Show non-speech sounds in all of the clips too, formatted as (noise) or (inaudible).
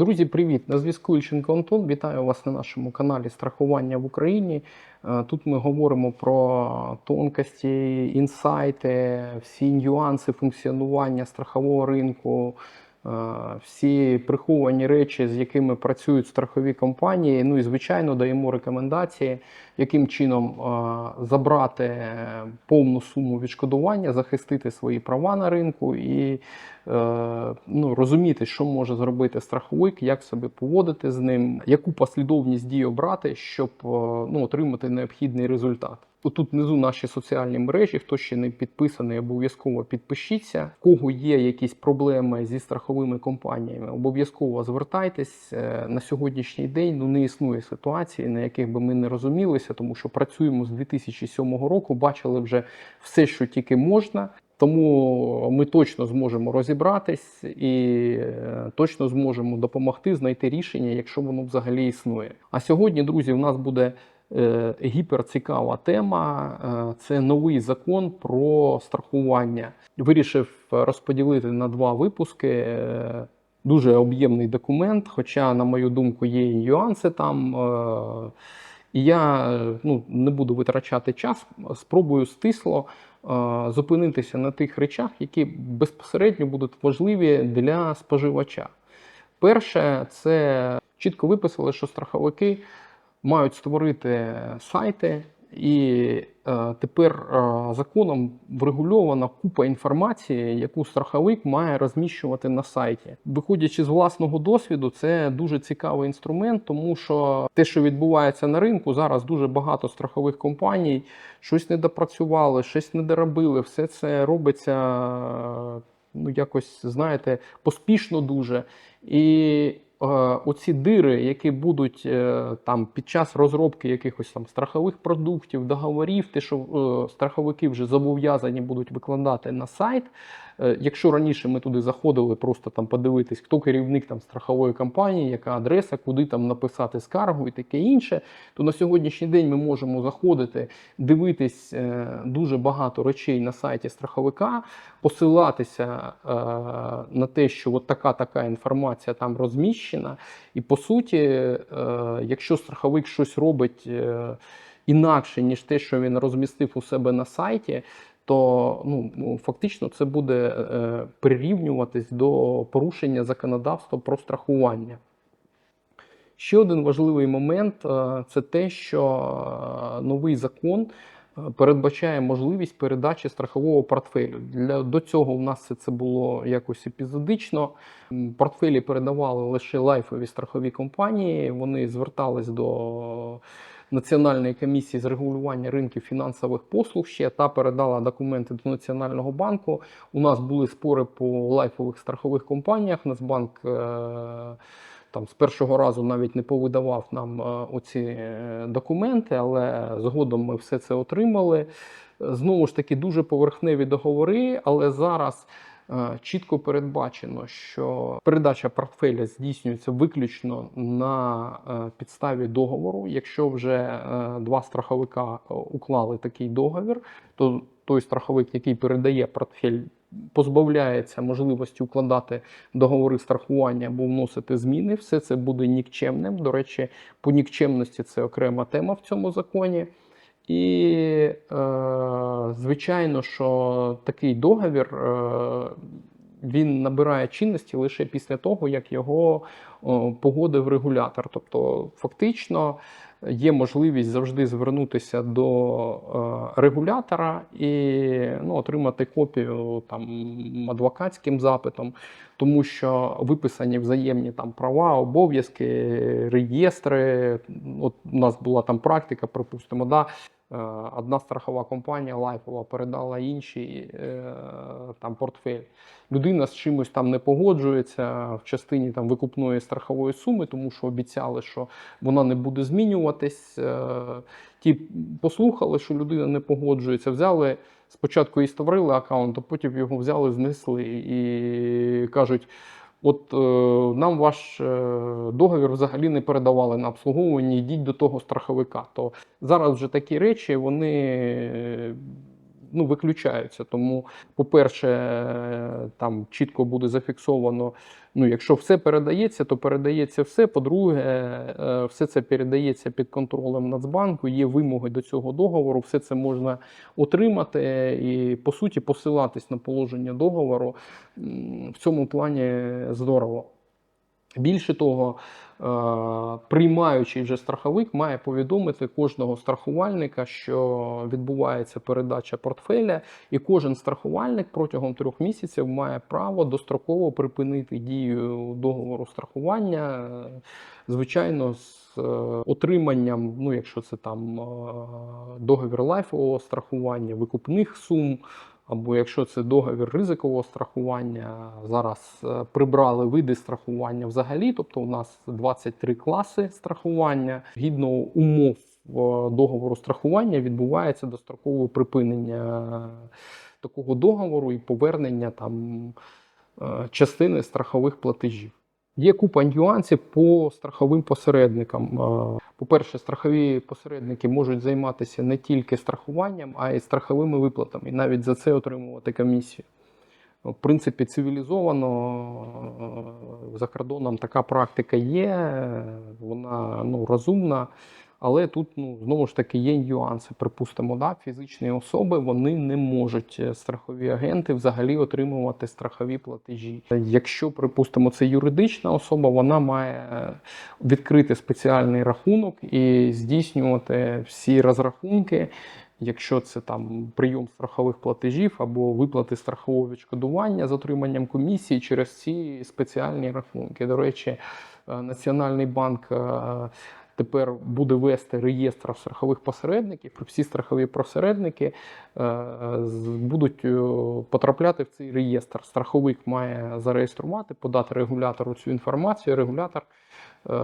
Друзі, привіт! На зв'язку Ільченко Антон. Вітаю вас на нашому каналі Страхування в Україні. Е, Тут ми говоримо про тонкості, інсайти, всі нюанси функціонування страхового ринку, всі приховані речі, з якими працюють страхові компанії. Ну і звичайно даємо рекомендації, яким чином е, забрати повну суму відшкодування, захистити свої права на ринку і е, ну, розуміти, що може зробити страховик, як себе поводити з ним, яку послідовність дій обрати, щоб е, ну, отримати необхідний результат. Отут внизу наші соціальні мережі. Хто ще не підписаний, обов'язково підпишіться. В кого є якісь проблеми зі страховими компаніями, обов'язково звертайтесь. Е, На сьогоднішній день ну, не існує ситуації, на яких би ми не розумілися, тому що працюємо з 2007 року, бачили вже все, що тільки можна. Тому ми точно зможемо розібратись і е, точно зможемо допомогти знайти рішення, якщо воно взагалі існує. А сьогодні, друзі, в нас буде гіперцікава тема. Е, Це новий закон про страхування. Вирішив розподілити на два випуски. Е, Дуже об'ємний документ, хоча, на мою думку, є і нюанси там. Е, І я е, ну, не буду витрачати час, спробую стисло е, зупинитися на тих речах, які безпосередньо будуть важливі для споживача. Перше, це чітко виписали, що страховики мають створити сайти, і е, тепер е, законом врегульована купа інформації, яку страховик має розміщувати на сайті. Виходячи з власного досвіду, це дуже цікавий інструмент, тому що те, що відбувається на ринку, зараз дуже багато страхових компаній щось не допрацювали, щось не доробили. Все це робиться ну якось, знаєте, поспішно дуже. І оці дири, які будуть е, там під час розробки якихось там страхових продуктів, договорів, те, що е, страховики вже зобов'язані будуть викладати на сайт. Е, Якщо раніше ми туди заходили, просто там подивитись, хто керівник там страхової компанії, яка адреса, куди там написати скаргу і таке інше, то на сьогоднішній день ми можемо заходити, дивитись е, дуже багато речей на сайті страховика, посилатися е, на те, що от така така інформація там розміщена. І по суті, якщо страховик щось робить інакше, ніж те, що він розмістив у себе на сайті, то ну, фактично це буде е, прирівнюватись до порушення законодавства про страхування. Ще один важливий момент е, це те, що е, новий закон е, передбачає можливість передачі страхового портфелю. Для, до цього в нас це було якось епізодично. Портфелі передавали лише лайфові страхові компанії. Вони звертались до Національної комісії з регулювання ринків фінансових послуг ще та передала документи до Національного банку. У нас були спори по лайфових страхових компаніях. Нацбанк е, там з першого разу навіть не повидавав нам е, оці е, документи, але згодом ми все це отримали. Знову ж таки, дуже поверхневі договори, але зараз чітко передбачено, що передача портфеля здійснюється виключно на е, підставі договору. Якщо вже е, два страховика е, уклали такий договір, то той страховик, який передає портфель, позбавляється можливості укладати договори страхування або вносити зміни. Все це буде нікчемним. До речі, по нікчемності це окрема тема в цьому законі. І, е, звичайно, що такий договір е, він набирає чинності лише після того, як його о, погодив регулятор. Тобто, фактично є можливість завжди звернутися до е, регулятора і ну, отримати копію там адвокатським запитом, тому що виписані взаємні там права, обов'язки, реєстри. От у нас була там практика, припустимо, да. Е, Одна страхова компанія лайфова передала іншій е, там портфель. Людина з чимось там не погоджується в частині там викупної страхової суми, тому що обіцяли, що вона не буде змінюватись. Е, Ті послухали, що людина не погоджується, взяли спочатку і створили аккаунт, а потім його взяли, знесли і кажуть. От е, нам ваш е, договір взагалі не передавали на обслуговування, йдіть до того страховика. То зараз вже такі речі вони ну, виключаються. Тому, по-перше, е, там чітко буде зафіксовано. Ну, якщо все передається, то передається все. По-друге, е, все це передається під контролем Нацбанку. Є вимоги до цього договору. Все це можна отримати і по суті посилатись на положення договору. В цьому плані здорово. Більше того, е, приймаючий вже страховик має повідомити кожного страхувальника, що відбувається передача портфеля, і кожен страхувальник протягом трьох місяців має право достроково припинити дію договору страхування, звичайно, з е, отриманням, ну якщо це там е, договір лайфового страхування, викупних сум. Або якщо це договір ризикового страхування, зараз е, прибрали види страхування взагалі, тобто у нас 23 класи страхування. Згідно умов е, договору страхування відбувається дострокове припинення такого договору і повернення там е, частини страхових платежів. Є купа нюансів по страховим посередникам. Е, По-перше, страхові посередники можуть займатися не тільки страхуванням, а й страховими виплатами, і навіть за це отримувати комісію. В принципі, цивілізовано е, за кордоном така практика є, вона ну, розумна. Але тут ну, знову ж таки є нюанси. Припустимо, да, фізичні особи вони не можуть е, страхові агенти взагалі отримувати страхові платежі. Якщо, припустимо, це юридична особа, вона має е, відкрити спеціальний рахунок і здійснювати всі розрахунки. Якщо це там прийом страхових платежів або виплати страхового відшкодування з отриманням комісії через ці спеціальні рахунки. До речі, е, Національний банк тепер буде вести реєстр страхових посередників. і Всі страхові посередники е, будуть е, потрапляти в цей реєстр. Страховик має зареєструвати, подати регулятору цю інформацію. Регулятор е,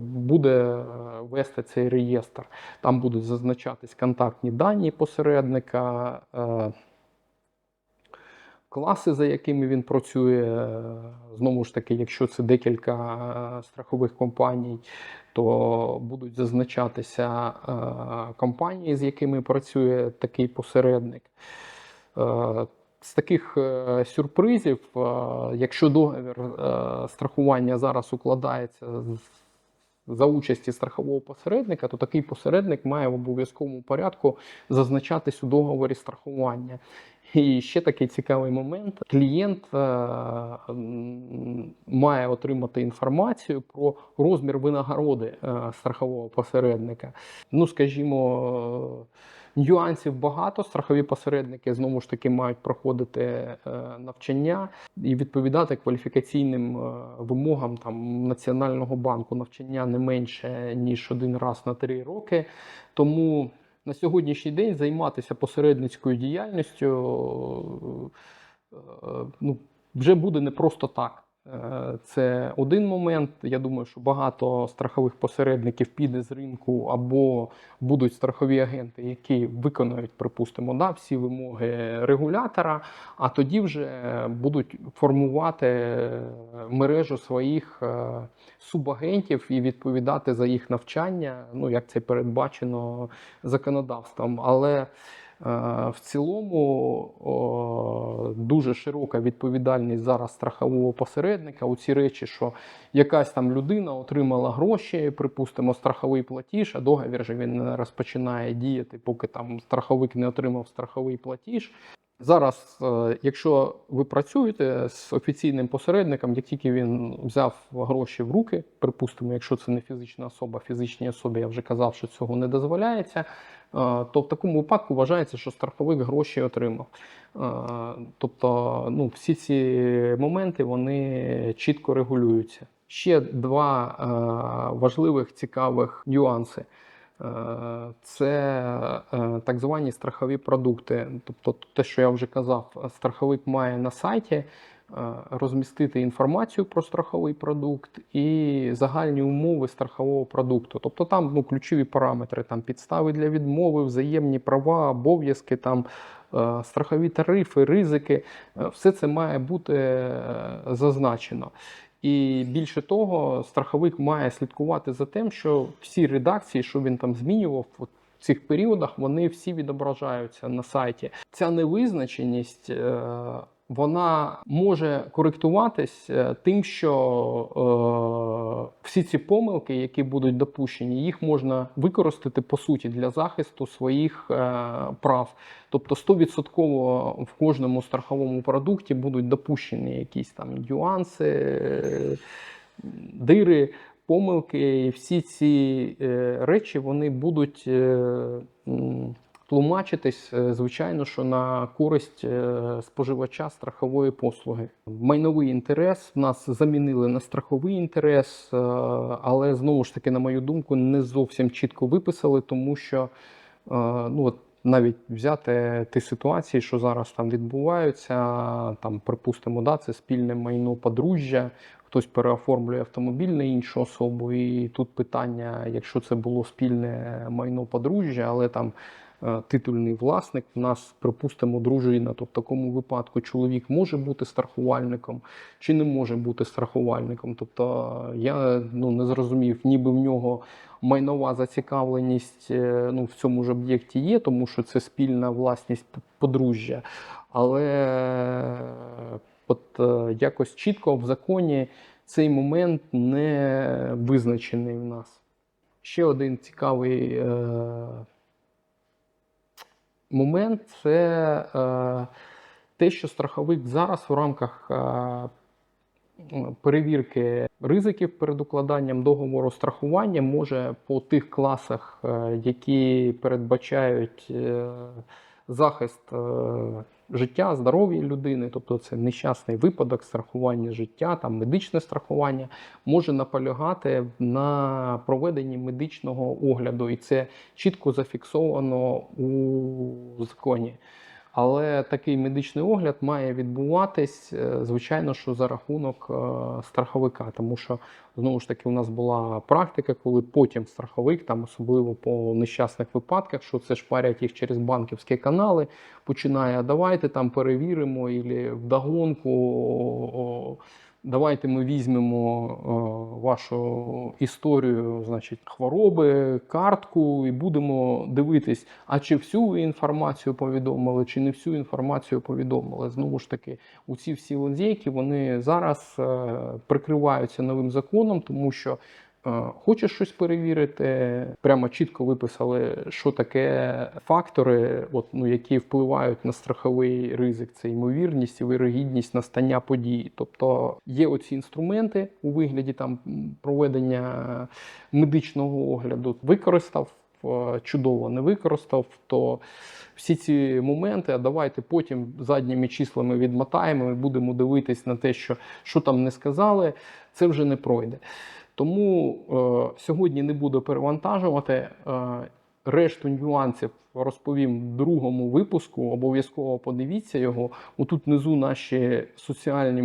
буде вести цей реєстр. Там будуть зазначатись контактні дані посередника. Класи, за якими він працює, е, знову ж таки, якщо це декілька е, страхових компаній, то будуть зазначатися е, компанії, з якими працює такий посередник. З таких сюрпризів, якщо договір страхування зараз укладається з- за участі страхового посередника, то такий посередник має в обов'язковому порядку зазначатись у договорі страхування. І ще такий цікавий момент: клієнт е, має отримати інформацію про розмір винагороди е, страхового посередника. Ну, скажімо, нюансів багато. Страхові посередники знову ж таки мають проходити е, навчання і відповідати кваліфікаційним е, вимогам там Національного банку. Навчання не менше ніж один раз на три роки. Тому на сьогоднішній день займатися посередницькою діяльністю е, ну, вже буде не просто так. Е, Це один момент. Я думаю, що багато страхових посередників піде з ринку або будуть страхові агенти, які виконають, припустимо, да, всі вимоги регулятора, а тоді вже будуть формувати мережу своїх е, субагентів і відповідати за їх навчання, ну як це передбачено законодавством. Але в цілому дуже широка відповідальність зараз страхового посередника у ці речі, що якась там людина отримала гроші, припустимо, страховий платіж, а договір же він не розпочинає діяти, поки там страховик не отримав страховий платіж. Зараз, е, якщо ви працюєте з офіційним посередником, як тільки він взяв гроші в руки, припустимо, якщо це не фізична особа, фізичній особі я вже казав, що цього не дозволяється, е, то в такому випадку вважається, що страховик гроші отримав. Тобто, ну, всі ці моменти вони чітко регулюються. Ще два е, важливих цікавих нюанси. Е, Це е, так звані страхові продукти. Тобто, те, що я вже казав, страховик має на сайті розмістити інформацію про страховий продукт і загальні умови страхового продукту. Тобто там ну, ключові параметри, там підстави для відмови, взаємні права, обов'язки, там е, страхові тарифи, ризики. Е, Все це має бути е, зазначено. І більше того, страховик має слідкувати за тим, що всі редакції, що він там змінював, от цих періодах вони всі відображаються на сайті. Ця невизначеність. Вона може коректуватись е, тим, що е, всі ці помилки, які будуть допущені, їх можна використати по суті для захисту своїх е, прав. Тобто 100% в кожному страховому продукті будуть допущені якісь там нюанси, дири, помилки. І всі ці е, речі вони будуть е, тлумачитись, е, звичайно, що на користь е, споживача страхової послуги. Майновий інтерес нас замінили на страховий інтерес, е, але знову ж таки, на мою думку, не зовсім чітко виписали, тому що ну от навіть взяти ті ситуації, що зараз там відбуваються, там, припустимо, да, це спільне майно подружжя, хтось переоформлює автомобіль на іншу особу, і тут питання, якщо це було спільне майно подружжя, але там титульний власник, у нас, припустимо, дружина, то в такому випадку чоловік може бути страхувальником чи не може бути страхувальником. Тобто я ну, не зрозумів, ніби в нього майнова зацікавленість е, ну, в цьому ж об'єкті є, тому що це спільна власність подружжя. Але е, от е, якось чітко в законі цей момент не визначений в нас. Ще один цікавий е, момент це е, те, що страховик зараз в рамках е, перевірки ризиків перед укладанням договору страхування може по тих класах, е, які передбачають захист життя, здоров'я людини, тобто це нещасний випадок, страхування життя, там медичне страхування, може наполягати на проведенні медичного огляду, і це чітко зафіксовано у законі. Але такий медичний огляд має відбуватись, е, звичайно, що за рахунок е, страховика, тому що знову ж таки у нас була практика, коли потім страховик, там особливо по нещасних випадках, що це шпарять їх через банківські канали, починає давайте там перевіримо, і вдогонку. Давайте ми візьмемо е, вашу історію, значить, хвороби, картку, і будемо дивитись, а чи всю інформацію повідомили, чи не всю інформацію повідомили. Знову ж таки, у ці всі лазейки вони зараз е, прикриваються новим законом, тому що хочеш щось перевірити, прямо чітко виписали, що таке фактори, от, ну, які впливають на страховий ризик. Це ймовірність і вирогідність настання події. Тобто є оці інструменти у вигляді там проведення медичного огляду. Використав чудово, не використав, то всі ці моменти, а давайте потім задніми числами відмотаємо і будемо дивитись на те, що, що там не сказали, це вже не пройде. Тому е, сьогодні не буду перевантажувати. Е, решту нюансів розповім в другому випуску. Обов'язково подивіться його. Отут внизу наші соціальні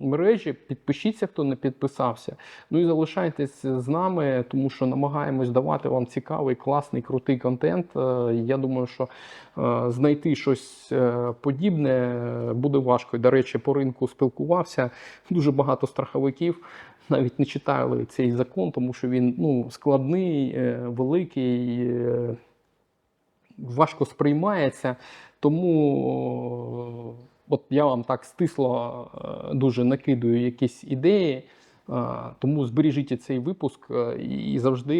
мережі. Підпишіться, хто не підписався. Ну і залишайтесь з нами, тому що намагаємось давати вам цікавий, класний, крутий контент. Е, Я думаю, що е, знайти щось е, подібне буде важко. До речі, по ринку спілкувався дуже багато страховиків. (laughs) Навіть не читали цей закон, тому що він ну, складний, е, великий, е, важко сприймається. Тому е, от я вам так стисло дуже накидую якісь ідеї. Тому збережіть цей випуск е, і завжди,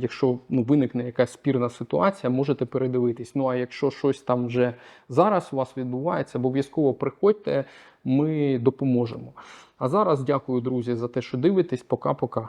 якщо ну, виникне якась спірна ситуація, можете передивитись. Ну а якщо щось там вже зараз у вас відбувається, обов'язково приходьте, ми допоможемо. А зараз дякую, друзі, за те, що дивитесь. Пока-пока.